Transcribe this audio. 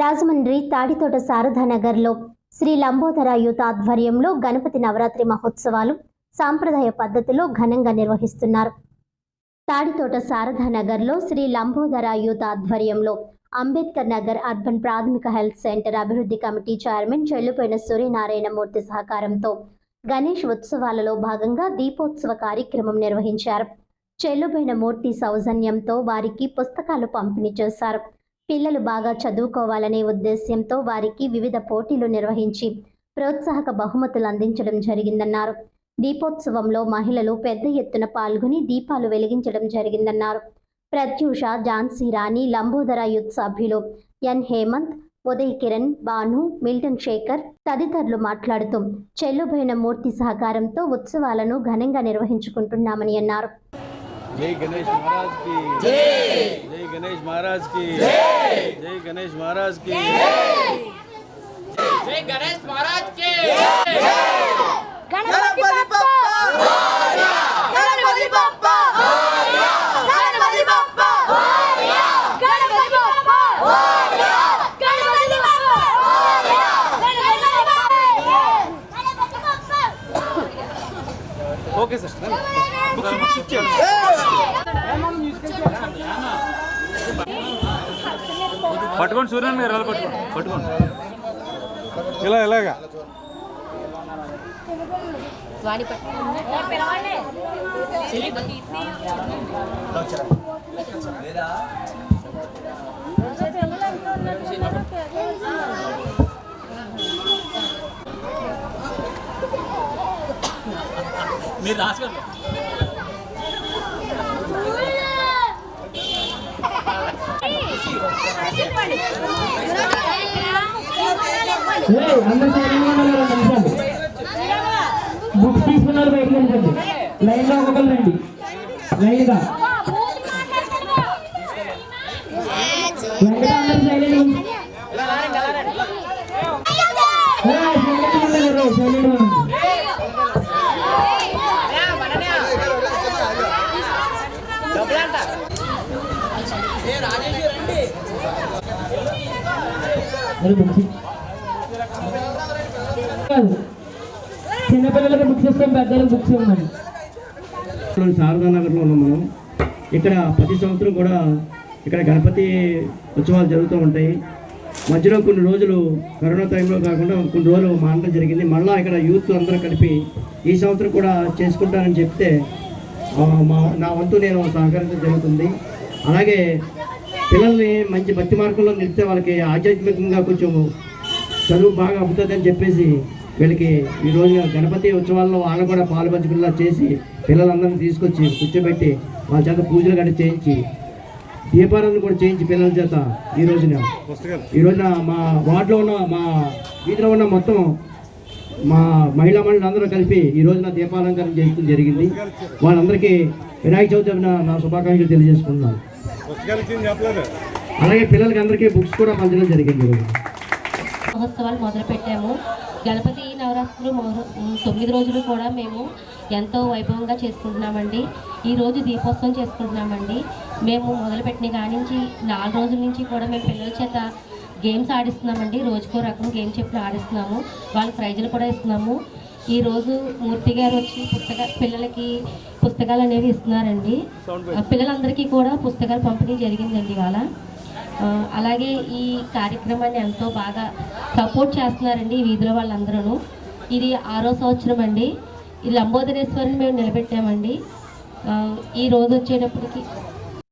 రాజమండ్రి తాడితోట శారదానగర్లో శ్రీ లంబోధర యూత్ ఆధ్వర్యంలో గణపతి నవరాత్రి మహోత్సవాలు సాంప్రదాయ పద్ధతిలో ఘనంగా నిర్వహిస్తున్నారు. తాడితోట శారదానగర్లో శ్రీ లంబోధర యూత్ ఆధ్వర్యంలో అంబేద్కర్ నగర్ అర్బన్ ప్రాథమిక హెల్త్ సెంటర్ అభివృద్ధి కమిటీ చైర్మన్ చెల్లుపోయిన సూర్యనారాయణమూర్తి సహకారంతో గణేష్ ఉత్సవాలలో భాగంగా దీపోత్సవ కార్యక్రమం నిర్వహించారు. చెల్లుబైన మూర్తి సౌజన్యంతో వారికి పుస్తకాలు పంపిణీ చేశారు. పిల్లలు బాగా చదువుకోవాలనే ఉద్దేశ్యంతో వారికి వివిధ పోటీలు నిర్వహించి ప్రోత్సాహక బహుమతులు అందించడం జరిగిందన్నారు. దీపోత్సవంలో మహిళలు పెద్ద ఎత్తున పాల్గొని దీపాలు వెలిగించడం జరిగిందన్నారు. ప్రత్యూష ఝాన్సీ రాణి లంబోదర యూత్ సభ్యులు ఎన్ హేమంత్ ఉదయ్ కిరణ్ భాను మిల్టన్ శేఖర్ తదితరులు మాట్లాడుతూ చెల్లుబైన మూర్తి సహకారంతో ఉత్సవాలను ఘనంగా నిర్వహించుకుంటున్నామని అన్నారు. जय गणेश महाराज की। जय। जय गणेश महाराज की। जय। जय गणेश महाराज की। जय। गणेश महाराज के। Ganpati Bappa. Ganpati Bappa. Ganpati Bappa. Ganpati Bappa. Ganpati Bappa. Okay sir books books పట్టుకోండి సూర్యన్ గారు ఎలా పట్టుకోండి. పట్టుకోండి. ఇలా ఇలాగా. మీరు రాసుకోండి. బుక్స్ తీసుకున్నారు బయటికి వెళ్ళిపోండి. లైన్లో ఒక్కొక్కరు రండి లైన్గా వెంకట అందరూ సైలెంట్ చిన్నపిల్లలకి బుక్ చేస్తాం పెద్దలకు బుక్ చేయమని శారదానగర్లో ఉన్నాం మనం. ఇక్కడ ప్రతి సంవత్సరం కూడా ఇక్కడ గణపతి ఉత్సవాలు జరుగుతూ ఉంటాయి. మధ్యలో కొన్ని రోజులు కరోనా టైంలో కాకుండా కొన్ని రోజులు మానడం జరిగింది. మళ్ళీ ఇక్కడ యూత్ అందరూ కలిపి ఈ సంవత్సరం కూడా చేసుకుంటానని చెప్తే మా నా వంతు నేను సహకరించడం జరుగుతుంది. అలాగే పిల్లల్ని మంచి భక్తి మార్గంలో నిలిస్తే వాళ్ళకి ఆధ్యాత్మికంగా కొంచెం చదువు బాగా అబ్బుతుందని చెప్పేసి వీళ్ళకి ఈ గణపతి ఉత్సవాల్లో వాళ్ళు కూడా పాలు పంచుకునేలా చేసి పిల్లలందరినీ తీసుకొచ్చి కూర్చోబెట్టి వాళ్ళ చేత పూజలు గట్రా చేయించి దీపారాధన కూడా చేయించి పిల్లల చేత ఈ రోజున. ఈ రోజున మా వార్డులో ఉన్న మా వీధిలో ఉన్న మొత్తం మా మహిళా మండలి అందరూ కలిపి ఈ రోజున దీపాలంకరణ చేయడం జరిగింది. వాళ్ళందరికీ వినాయక చవితి నా శుభాకాంక్షలు తెలియజేసుకున్నాను అలాగే పిల్లలకి అందరికీ బుక్స్ కూడా పంచడం జరిగింది ఈరోజు మహోత్సవాలు మొదలుపెట్టాము. గణపతి నవరాత్రులు తొమ్మిది రోజులు కూడా మేము ఎంతో వైభవంగా చేసుకుంటున్నామండి. ఈ రోజు దీపోత్సవం చేసుకుంటున్నామండి. మేము మొదలుపెట్టిన కాడి నుంచి నాలుగు రోజుల నుంచి కూడా మేము పిల్లల చేత గేమ్స్ ఆడిస్తున్నామండి. రోజుకో రకం గేమ్ చెప్పి ఆడిస్తున్నాము. వాళ్ళకి ప్రైజులు కూడా ఇస్తున్నాము. ఈ రోజు మూర్తి గారు వచ్చి పుస్తక పిల్లలకి పుస్తకాలు అనేవి ఇస్తున్నారండి. పిల్లలందరికీ కూడా పుస్తకాలు పంపిణీ జరిగిందండి ఇవాళ. అలాగే ఈ కార్యక్రమాన్ని ఎంతో బాగా సపోర్ట్ చేస్తున్నారండి వీధిలో వాళ్ళందరూ ఇది ఆరో సంవత్సరం అండి. ఈ లంబోదరేశ్వరిని మేము నిలబెట్టామండి. ఈ రోజు వచ్చేటప్పటికి